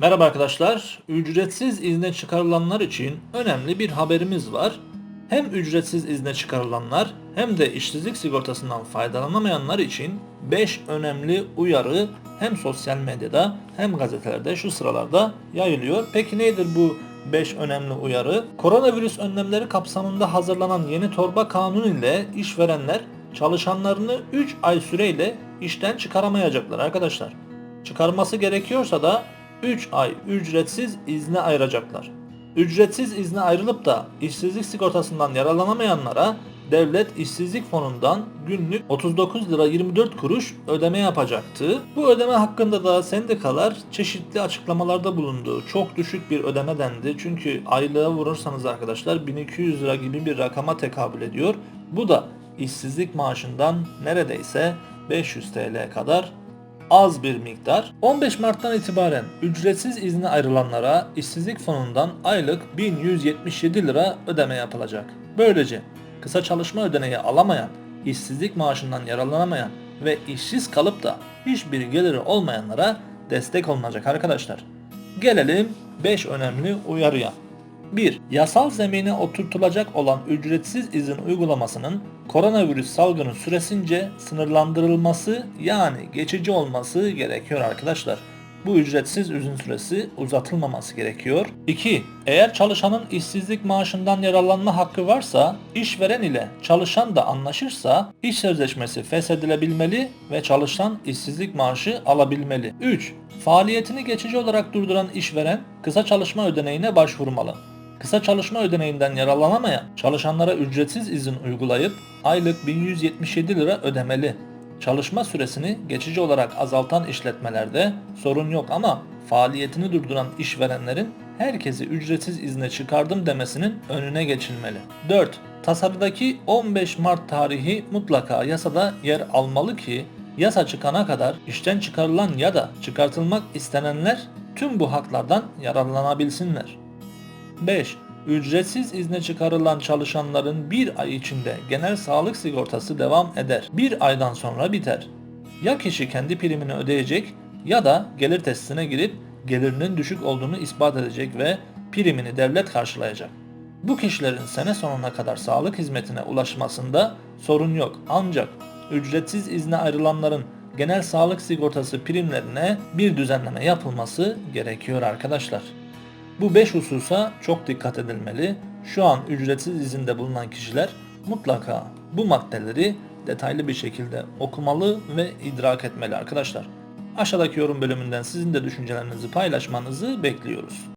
Merhaba arkadaşlar. Ücretsiz izne çıkarılanlar için önemli bir haberimiz var. Hem ücretsiz izne çıkarılanlar hem de işsizlik sigortasından faydalanamayanlar için 5 önemli uyarı hem sosyal medyada hem gazetelerde şu sıralarda yayılıyor. Peki nedir bu 5 önemli uyarı? Koronavirüs önlemleri kapsamında hazırlanan yeni torba kanun ile işverenler çalışanlarını 3 ay süreyle işten çıkaramayacaklar arkadaşlar. Çıkarması gerekiyorsa da 3 ay ücretsiz izne ayıracaklar. Ücretsiz izne ayrılıp da işsizlik sigortasından yararlanamayanlara devlet işsizlik fonundan günlük 39 lira 24 kuruş ödeme yapacaktı. Bu ödeme hakkında da sendikalar çeşitli açıklamalarda bulundu. Çok düşük bir ödeme dendi. Çünkü aylığa vurursanız arkadaşlar 1200 lira gibi bir rakama tekabül ediyor. Bu da işsizlik maaşından neredeyse 500 TL kadar az bir miktar. 15 Mart'tan itibaren ücretsiz izne ayrılanlara işsizlik fonundan aylık 1177 lira ödeme yapılacak. Böylece kısa çalışma ödeneği alamayan, işsizlik maaşından yararlanamayan ve işsiz kalıp da hiçbir geliri olmayanlara destek olunacak arkadaşlar. Gelelim 5 önemli uyarıya. 1. Yasal zemine oturtulacak olan ücretsiz izin uygulamasının koronavirüs salgını süresince sınırlandırılması yani geçici olması gerekiyor arkadaşlar. Bu ücretsiz izin süresi uzatılmaması gerekiyor. 2. Eğer çalışanın işsizlik maaşından yararlanma hakkı varsa, işveren ile çalışan da anlaşırsa iş sözleşmesi feshedilebilmeli ve çalışan işsizlik maaşı alabilmeli. 3. Faaliyetini geçici olarak durduran işveren kısa çalışma ödeneğine başvurmalı. Kısa çalışma ödeneğinden yararlanamayan çalışanlara ücretsiz izin uygulayıp aylık 1177 lira ödemeli. Çalışma süresini geçici olarak azaltan işletmelerde sorun yok ama faaliyetini durduran işverenlerin herkesi ücretsiz izne çıkardım demesinin önüne geçilmeli. 4. Tasarıdaki 15 Mart tarihi mutlaka yasada yer almalı ki yasa çıkana kadar işten çıkarılan ya da çıkartılmak istenenler tüm bu haklardan yararlanabilsinler. 5. Ücretsiz izne çıkarılan çalışanların bir ay içinde genel sağlık sigortası devam eder. Bir aydan sonra biter. Ya kişi kendi primini ödeyecek ya da gelir testine girip gelirinin düşük olduğunu ispat edecek ve primini devlet karşılayacak. Bu kişilerin sene sonuna kadar sağlık hizmetine ulaşmasında sorun yok. Ancak ücretsiz izne ayrılanların genel sağlık sigortası primlerine bir düzenleme yapılması gerekiyor arkadaşlar. Bu 5 hususa çok dikkat edilmeli. Şu an ücretsiz izinde bulunan kişiler mutlaka bu maddeleri detaylı bir şekilde okumalı ve idrak etmeli arkadaşlar. Aşağıdaki yorum bölümünden sizin de düşüncelerinizi paylaşmanızı bekliyoruz.